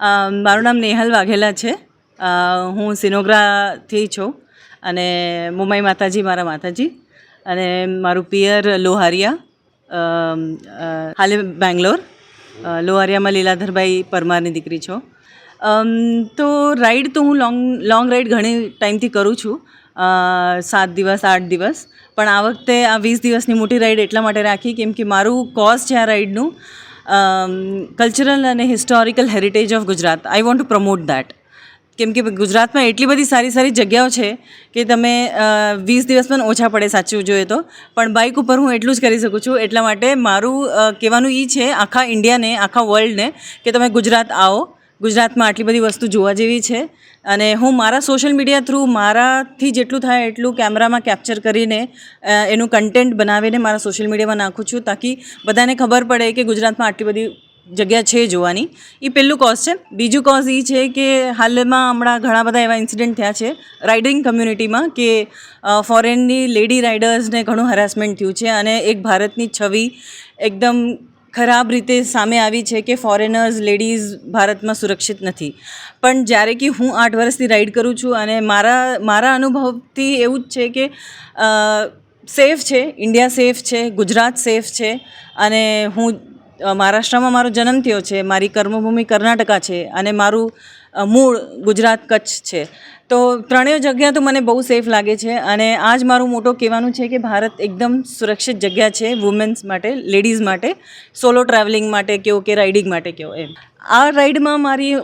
મારું નામ નેહલ વાઘેલા છે. હું સિનોગ્રાથી છું અને મુંબઈ માતાજી, મારા માતાજી. અને મારું પિયર લોહારિયા હાલે બેંગ્લોર. લોહારિયામાં લીલાધરભાઈ પરમારની દીકરી છો. તો રાઈડ તો હું લોંગ લોંગ રાઈડ ઘણી ટાઈમથી કરું છું. સાત દિવસ, આઠ દિવસ. પણ આ વખતે આ વીસ દિવસની મોટી રાઈડ એટલા માટે રાખી કેમ કે મારું કોસ્ટ છે આ રાઈડનું. કલ્ચરલ અને historical heritage of Gujarat I want to promote that કેમ કે ગુજરાતમાં એટલી બધી સારી સારી જગ્યાઓ છે કે તમે વીસ દિવસ પણ ઓછા પડે સાચું જોઈએ તો. પણ બાઇક ઉપર હું એટલું જ કરી શકું છું. એટલા માટે મારું કહેવાનું એ છે, આખા ઇન્ડિયાને આખા વર્લ્ડને કે તમે ગુજરાત આવો. ગુજરાતમાં આટલી બધી વસ્તુ જોવા જેવી છે. અને હું મારા સોશિયલ મીડિયા થ્રુ મારાથી જેટલું થાય એટલું કેમેરામાં કેપ્ચર કરીને એનું કન્ટેન્ટ બનાવીને મારા સોશિયલ મીડિયામાં નાખું છું તાકી બધાને ખબર પડે કે ગુજરાતમાં આટલી બધી જગ્યા છે જોવાની. એ પહેલું કોઝ છે. બીજું કોઝ એ છે કે હાલમાં હમણાં ઘણા બધા એવા ઇન્સિડન્ટ થયા છે રાઇડિંગ કમ્યુનિટીમાં કે ફોરેનની લેડી રાઇડર્સને ઘણું હેરાસમેન્ટ થયું છે અને એક ભારતની છબી એકદમ ખરાબ રીતે સામે આવી છે કે ફોરેનર્સ લેડીઝ ભારતમાં સુરક્ષિત નથી. પણ જ્યારે કે હું આઠ વર્ષથી રાઈડ કરું છું અને મારા મારા અનુભવથી એવું જ છે કે સેફ છે ઇન્ડિયા સેફ છે, ગુજરાત સેફ છે અને હું મહારાષ્ટ્રમાં મારો જન્મ થયો છે, મારી કર્મભૂમિ કર્ણાટકા છે અને મારું મૂળ ગુજરાત કચ્છ છે. તો ત્રણેય જગ્યા તો મને બહુ સેફ લાગે છે અને આ જ મારું મોટો કહેવાનું છે કે ભારત એકદમ સુરક્ષિત જગ્યા છે વુમેન્સ માટે, લેડીઝ માટે, સોલો ટ્રાવેલિંગ માટે કહો કે રાઇડિંગ માટે કહો એમ. આ રાઈડમાં મારી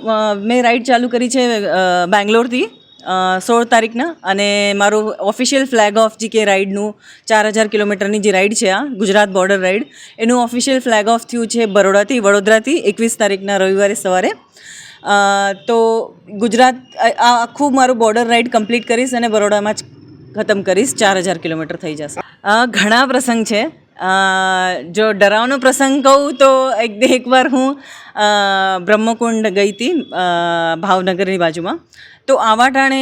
મેં રાઈડ ચાલુ કરી છે બેંગ્લોરથી સોળ તારીખના અને મારું ઓફિશિયલ ફ્લેગ ઓફ જી કે રાઈડનું ચાર હજાર કિલોમીટરની જે રાઈડ છે આ, ગુજરાત બોર્ડર રાઈડ એનું ઓફિશિયલ ફ્લેગ ઓફ થયું છે બરોડાથી, વડોદરાથી એકવીસ તારીખના રવિવારે સવારે. તો ગુજરાત આખું મારું બોર્ડર રાઈડ કમ્પ્લીટ કરીશ અને બરોડામાં જ ખતમ કરીશ. ચાર હજાર કિલોમીટર થઈ જશે. ઘણા પ્રસંગ છે. જો ડરાવનો પ્રસંગ કહું તો એક એકવાર હું બ્રહ્મકુંડ ગઈ હતી ભાવનગરની બાજુમાં. તો આવા ટાણે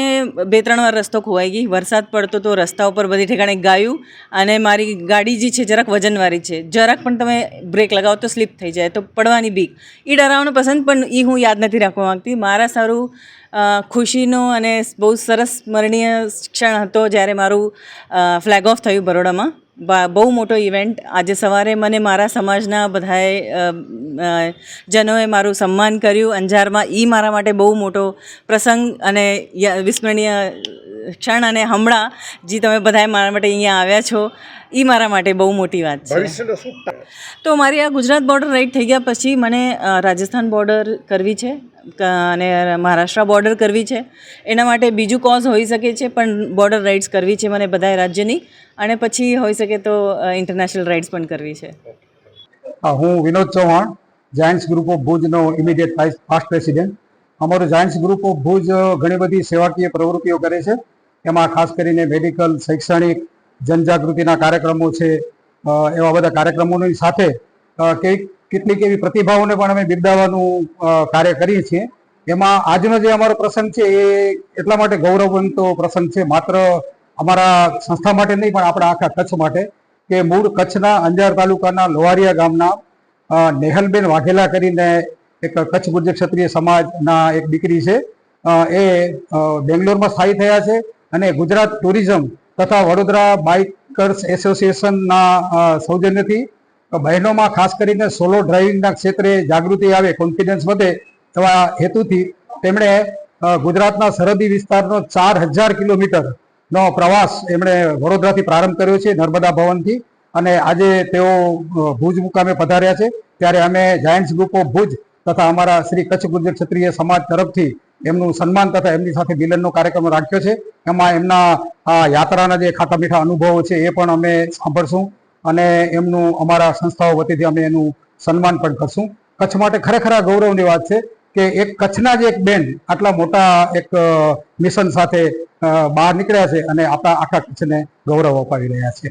બે ત્રણ વાર રસ્તો ખોવાઈ ગઈ. વરસાદ પડતો તો રસ્તા ઉપર બધી ઠેકાણે ગાયું અને મારી ગાડી જે છે જરાક વજનવાળી છે. જરાક પણ તમે બ્રેક લગાવો તો સ્લીપ થઈ જાય, તો પડવાની બીક. એ ડરાવવાનું પસંદ પણ એ હું યાદ નથી રાખવા માંગતી. મારા સારું ખુશીનો અને બહુ સરસ સ્મરણીય ક્ષણ હતો જ્યારે મારું ફ્લેગ ઓફ થયું બરોડામાં. બહુ મોટો ઇવેન્ટ આજે સવારે મને મારા સમાજના બધાએ જનોએ મારું સન્માન કર્યું. અંજારમાં એ મારા માટે બહુ મોટો પ્રસંગ અને વિસ્મરણીય ક્ષણ અને હમણાં જે તમે બધાએ મારા માટે અહીંયા આવ્યા છો એ મારા માટે બહુ મોટી વાત છે. તો મારી આ ગુજરાત બોર્ડર રાઈટ થઈ ગયા પછી મને રાજસ્થાન બોર્ડર કરવી છે. અને મહારાષ્ટ્ર બોર્ડર કરવી છે. એના માટે બીજું કોઝ હોઈ શકે છે, પણ બોર્ડર રાઇડ્સ કરવી છે મને બધાય રાજ્યની. અને પછી હોઈ શકે તો ઇન્ટરનેશનલ રાઇડ્સ પણ કરવી છે. હું Vinod Chauhan giants group of ભુજનો immediate past president અમારું જાયન્ટ્સ ગ્રુપ ઓફ ભુજ ઘણી બધી સેવાકીય પ્રવૃત્તિઓ કરે છે. એમાં ખાસ કરીને મેડિકલ શૈક્ષણિક, જનજાગૃતિના કાર્યક્રમો છે એવા બધા કાર્યક્રમોની સાથે કંઈક કેટલીક એવી પ્રતિભાઓને પણ અમે બિરદાવવાનું કાર્ય કરીએ છીએ. એમાં આજનો જે અમારો પ્રસંગ છે એ એટલા માટે ગૌરવવંતો પ્રસંગ છે. માત્ર અમારા સંસ્થા માટે નહીં, પણ આપણા આખા કચ્છ માટે કે મૂળ કચ્છના અંજાર તાલુકાના લોહારિયા ગામના નેહલબેન વાઘેલા કરીને એક કચ્છ ગુર્જર ક્ષત્રિય સમાજના એક દીકરી છે. એ બેંગ્લોરમાં સ્થાયી થયા છે અને ગુજરાત ટુરિઝમ તથા વડોદરા બાઇકર્સ એસોસિએશનના સૌજન્યથી બહેનોમાં ખાસ કરીને સોલો ડ્રાઇવિંગના ક્ષેત્રે જાગૃતિ આવે કોન્ફિડન્સ વધે એવા હેતુથી તેમણે ગુજરાતના સરહદી વિસ્તારનો ચાર હજાર કિલોમીટરનો પ્રવાસ એમણે વડોદરાથી પ્રારંભ કર્યો છે, નર્મદા ભવનથી. અને આજે તેઓ ભુજ મુકામે પધાર્યા છે. ત્યારે અમે જાયન્ટ્સ ગ્રુપ ઓફ ભુજ તથા અમારા શ્રી કચ્છ ગુર્જર ક્ષત્રિય સમાજ તરફથી એમનું સન્માન તથા એમની સાથે મિલનનો કાર્યક્રમ રાખ્યો છે. એમાં એમના, આ યાત્રાના જે ખાટા મીઠા અનુભવો છે એ પણ અમે સાંભળશું. અને એમનું અમારા સંસ્થાઓ વતીથી અમે એનું સન્માન પણ કરશું. કચ્છ માટે ખરેખર ગૌરવની વાત છે કે એક કચ્છના જ એક બેન આટલા મોટા એક મિશન સાથે બહાર નીકળ્યા છે અને આપણા આખા કચ્છને ગૌરવ અપાવી રહ્યા છે.